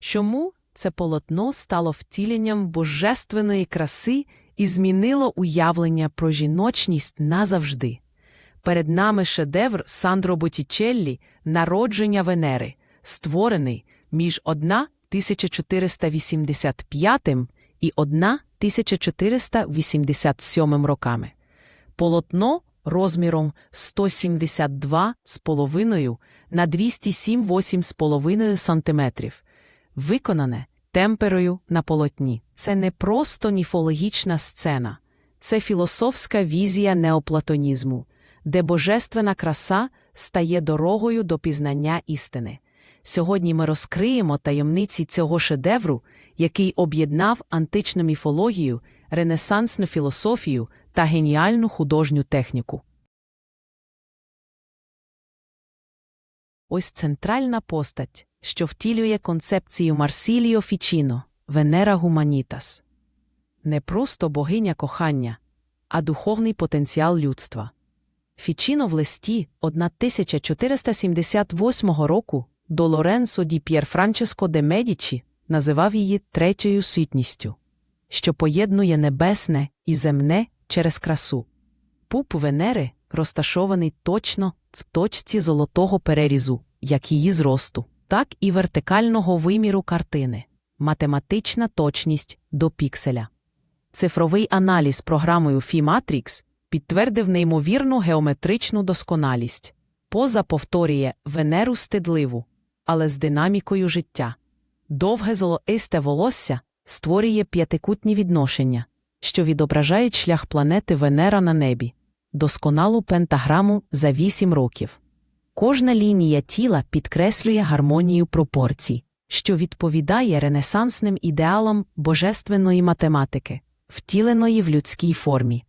Чому це полотно стало втіленням божественної краси і змінило уявлення про жіночність назавжди? Перед нами шедевр Сандро Боттічеллі «Народження Венери», створений між 1485 і 1487 роками. Полотно розміром 172,5 на 207,8,5 см, виконане темперою на полотні. Це не просто ніфологічна сцена, це філософська візія неоплатонізму, де божественна краса стає дорогою до пізнання істини. Сьогодні ми розкриємо таємниці цього шедевру, який об'єднав античну міфологію, ренесансну філософію та геніальну художню техніку. Ось центральна постать, що втілює концепцію Марсіліо Фічіно Венера Гуманітас. Не просто богиня кохання, а духовний потенціал людства. Фічіно в листі 1478 року до Лоренцо ді П'єрфранческо де Медічі називав її третьою сутністю, що поєднує небесне і земне через красу. Пуп Венери розташований точно в точці золотого перерізу, як її зросту, так і вертикального виміру картини, математична точність до пікселя. Цифровий аналіз програмою Фі-Матрікс підтвердив неймовірну геометричну досконалість, поза повторює Венеру стидливу, але з динамікою життя. Довге золоисте волосся створює п'ятикутні відношення, що відображають шлях планети Венера на небі, досконалу пентаграму за вісім років. Кожна лінія тіла підкреслює гармонію пропорцій, що відповідає ренесансним ідеалам божественної математики, втіленої в людській формі.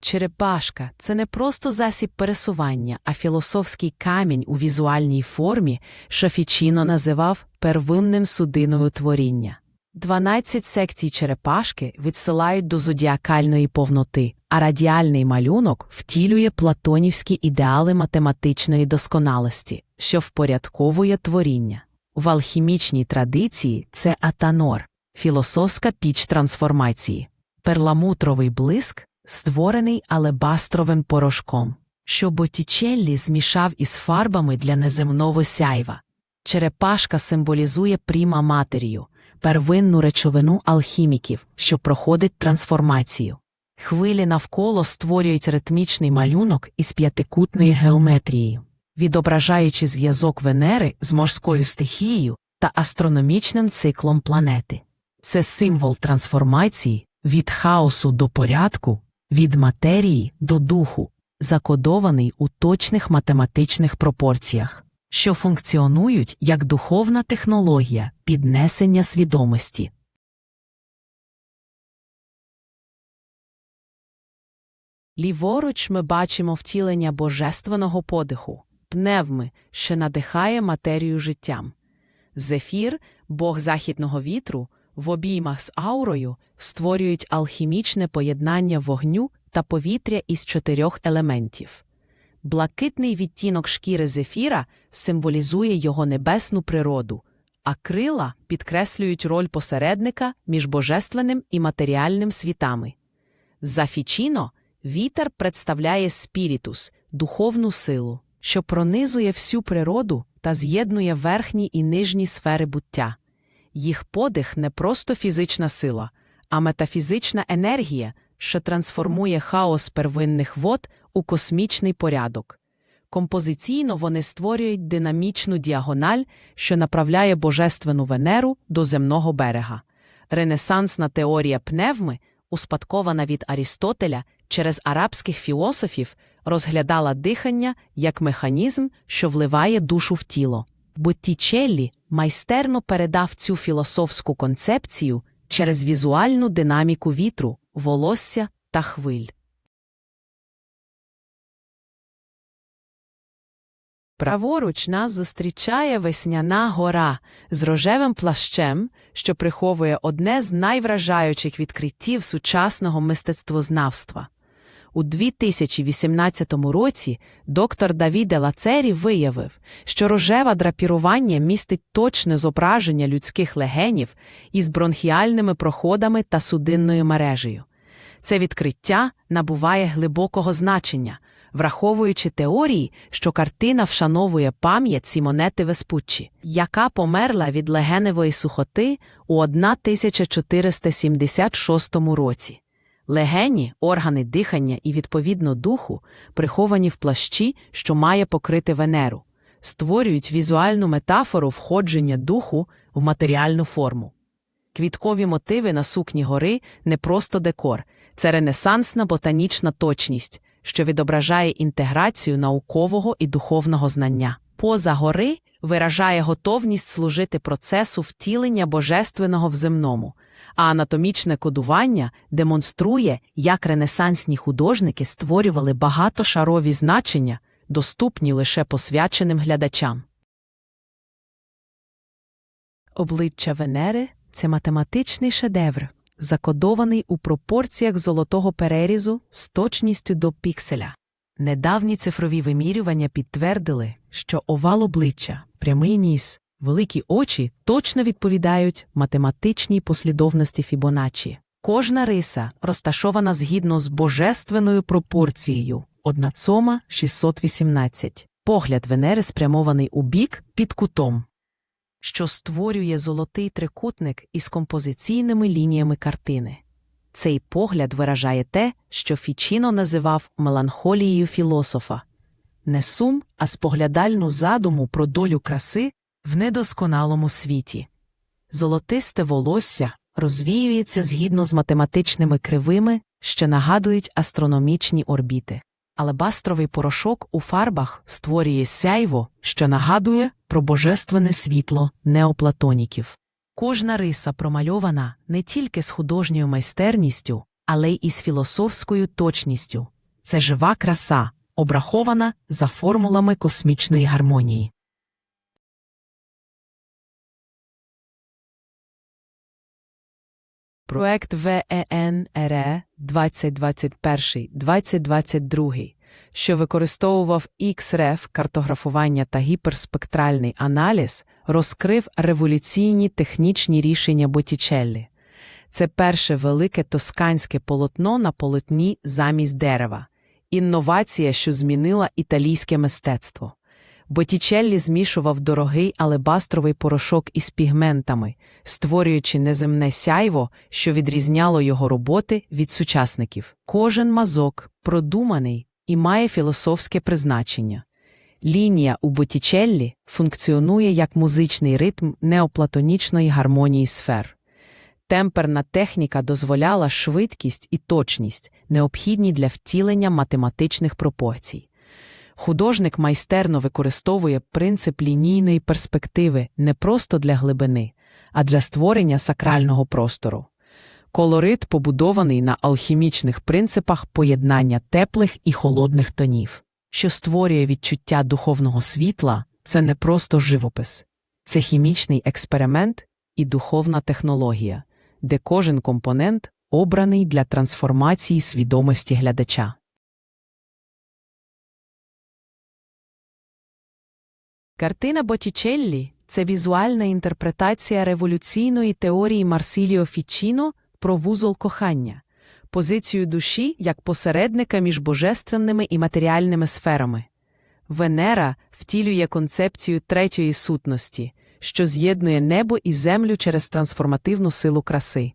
Черепашка це не просто засіб пересування, а філософський камінь у візуальній формі, що Фічіно називав первинним судиною творіння. Дванадцять секцій черепашки відсилають до зодіакальної повноти, а радіальний малюнок втілює платонівські ідеали математичної досконалості, що впорядковує творіння. В алхімічній традиції це атанор, філософська піч трансформації, перламутровий блиск, створений алебастровим порошком, що Боттічеллі змішав із фарбами для неземного сяйва. Черепашка символізує пріма матерію, первинну речовину алхіміків, що проходить трансформацію. Хвилі навколо створюють ритмічний малюнок із п'ятикутною геометрією, відображаючи зв'язок Венери з морською стихією та астрономічним циклом планети. Це символ трансформації від хаосу до порядку, від матерії до духу, закодований у точних математичних пропорціях, що функціонують як духовна технологія піднесення свідомості. Ліворуч ми бачимо втілення божественного подиху, пневми, що надихає матерію життям. Зефір, бог західного вітру, в обіймах з аурою створюють алхімічне поєднання вогню та повітря із чотирьох елементів. Блакитний відтінок шкіри зефіра символізує його небесну природу, а крила підкреслюють роль посередника між божественним і матеріальним світами. За Фічіно вітер представляє спірітус, духовну силу, що пронизує всю природу та з'єднує верхні і нижні сфери буття. Їх подих не просто фізична сила, а метафізична енергія, що трансформує хаос первинних вод у космічний порядок. Композиційно вони створюють динамічну діагональ, що направляє божественну Венеру до земного берега. Ренесансна теорія пневми, успадкована від Арістотеля через арабських філософів, розглядала дихання як механізм, що вливає душу в тіло. Боттічеллі майстерно передав цю філософську концепцію через візуальну динаміку вітру, волосся та хвиль. Праворуч нас зустрічає весняна гора з рожевим плащем, що приховує одне з найвражаючих відкриттів сучасного мистецтвознавства. У 2018 році доктор Давіде Лацері виявив, що рожеве драпірування містить точне зображення людських легенів із бронхіальними проходами та судинною мережею. Це відкриття набуває глибокого значення, враховуючи теорії, що картина вшановує пам'ять Сімонети Веспуччі, яка померла від легеневої сухоти у 1476 році. Легені, органи дихання і, відповідно, духу, приховані в плащі, що має покрити Венеру, створюють візуальну метафору входження духу в матеріальну форму. Квіткові мотиви на сукні гори не просто декор, це ренесансна ботанічна точність, що відображає інтеграцію наукового і духовного знання. Поза гори виражає готовність служити процесу втілення божественного в земному, а анатомічне кодування демонструє, як ренесансні художники створювали багатошарові значення, доступні лише посвяченим глядачам. Обличчя Венери це математичний шедевр, закодований у пропорціях золотого перерізу з точністю до пікселя. Недавні цифрові вимірювання підтвердили, що овал обличчя, прямий ніс, великі очі точно відповідають математичній послідовності Фібоначчі. Кожна риса розташована згідно з божественною пропорцією 1,618. Погляд Венери спрямований у бік під кутом що створює золотий трикутник із композиційними лініями картини. Цей погляд виражає те, що Фічіно називав меланхолією філософа не сум, а споглядальну задуму про долю краси в недосконалому світі. Золотисте волосся розвіюється згідно з математичними кривими, що нагадують астрономічні орбіти. Алебастровий порошок у фарбах створює сяйво, що нагадує про божественне світло неоплатоніків. Кожна риса промальована не тільки з художньою майстерністю, але й із філософською точністю. Це жива краса, обрахована за формулами космічної гармонії. Проект ВЕНРЕ 2021-2022, що використовував XREF картографування та гіперспектральний аналіз, розкрив революційні технічні рішення Боттічеллі. Це перше велике тосканське полотно на полотні замість дерева, інновація, що змінила італійське мистецтво. Боттічеллі змішував дорогий алебастровий порошок із пігментами, створюючи неземне сяйво, що відрізняло його роботи від сучасників. Кожен мазок продуманий і має філософське призначення. Лінія у Боттічеллі функціонує як музичний ритм неоплатонічної гармонії сфер. Темперна техніка дозволяла швидкість і точність, необхідні для втілення математичних пропорцій. Художник майстерно використовує принцип лінійної перспективи не просто для глибини, а для створення сакрального простору. Колорит побудований на алхімічних принципах поєднання теплих і холодних тонів, що створює відчуття духовного світла, це не просто живопис, це хімічний експеримент і духовна технологія, де кожен компонент обраний для трансформації свідомості глядача. Картина Боттічеллі – це візуальна інтерпретація революційної теорії Марсіліо Фічіно про вузол кохання, позицію душі як посередника між божественними і матеріальними сферами. Венера втілює концепцію третьої сутності, що з'єднує небо і землю через трансформативну силу краси.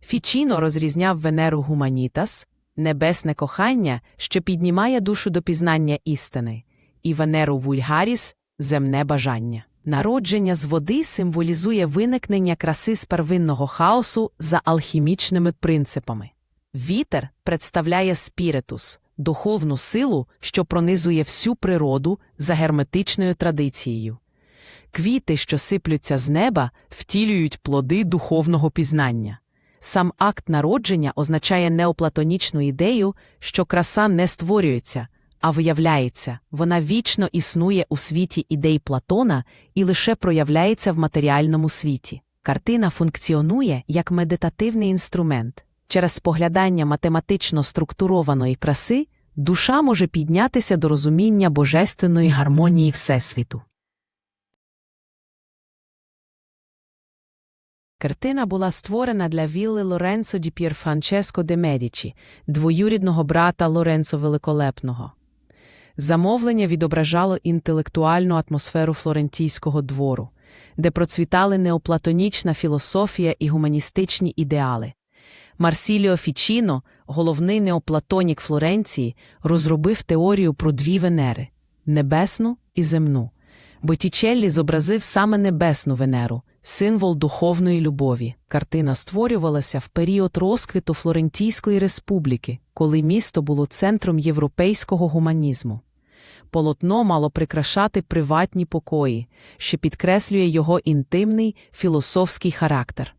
Фічіно розрізняв Венеру гуманітас, небесне кохання, що піднімає душу до пізнання істини, і Венеру вульгаріс земне бажання. Народження з води символізує виникнення краси з первинного хаосу за алхімічними принципами. Вітер представляє спіритус, духовну силу, що пронизує всю природу за герметичною традицією. Квіти, що сиплються з неба, втілюють плоди духовного пізнання. Сам акт народження означає неоплатонічну ідею, що краса не створюється, а виявляється, вона вічно існує у світі ідей Платона і лише проявляється в матеріальному світі. Картина функціонує як медитативний інструмент. Через споглядання математично структурованої краси душа може піднятися до розуміння божественної гармонії Всесвіту. Картина була створена для вілли Лоренцо ді П'єрфранческо де Медічі, двоюрідного брата Лоренцо Великолепного. Замовлення відображало інтелектуальну атмосферу флорентійського двору, де процвітали неоплатонічна філософія і гуманістичні ідеали. Марсіліо Фічіно, головний неоплатонік Флоренції, розробив теорію про дві Венери небесну і земну. Боттічеллі зобразив саме небесну Венеру, символ духовної любові. Картина створювалася в період розквіту Флорентійської республіки, коли місто було центром європейського гуманізму. Полотно мало прикрашати приватні покої, що підкреслює його інтимний філософський характер.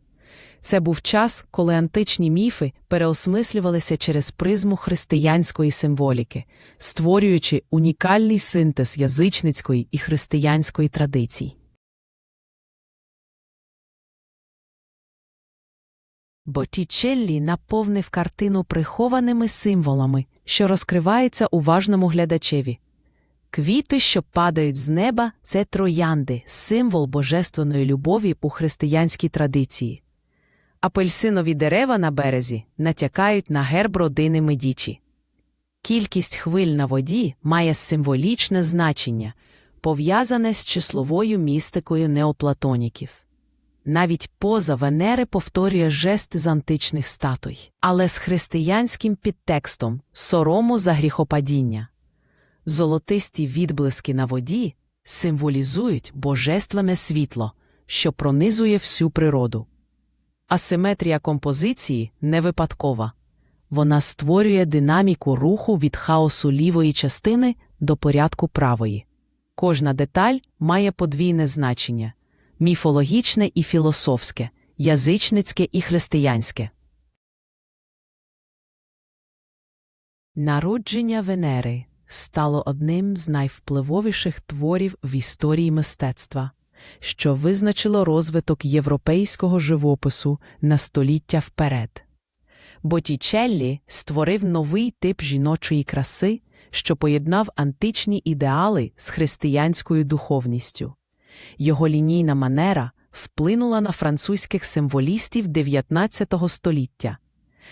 Це був час, коли античні міфи переосмислювалися через призму християнської символіки, створюючи унікальний синтез язичницької і християнської традицій. Боттічеллі наповнив картину прихованими символами, що розкриваються уважному глядачеві. Квіти, що падають з неба, це троянди, символ божественної любові у християнській традиції. Апельсинові дерева на березі натякають на герб родини Медічі. Кількість хвиль на воді має символічне значення, пов'язане з числовою містикою неоплатоніків. Навіть поза Венери повторює жест з античних статуй, але з християнським підтекстом сорому за гріхопадіння. Золотисті відблиски на воді символізують божественне світло, що пронизує всю природу. Асиметрія композиції не випадкова. Вона створює динаміку руху від хаосу лівої частини до порядку правої. Кожна деталь має подвійне значення міфологічне і філософське, язичницьке і християнське. Народження Венери стало одним з найвпливовіших творів в історії мистецтва, що визначило розвиток європейського живопису на століття вперед. Боттічеллі створив новий тип жіночої краси, що поєднав античні ідеали з християнською духовністю. Його лінійна манера вплинула на французьких символістів 19 століття.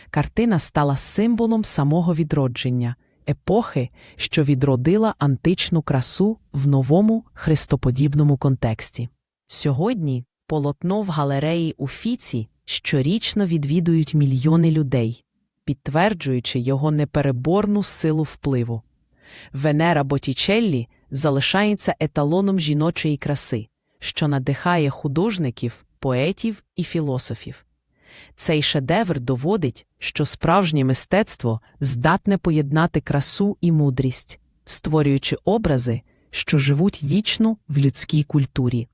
Картина стала символом самого відродження, епохи, що відродила античну красу в новому христоподібному контексті. Сьогодні полотно в галереї у Фіці щорічно відвідують мільйони людей, підтверджуючи його непереборну силу впливу. Венера Боттічеллі залишається еталоном жіночої краси, що надихає художників, поетів і філософів. Цей шедевр доводить, що справжнє мистецтво здатне поєднати красу і мудрість, створюючи образи, що живуть вічно в людській культурі.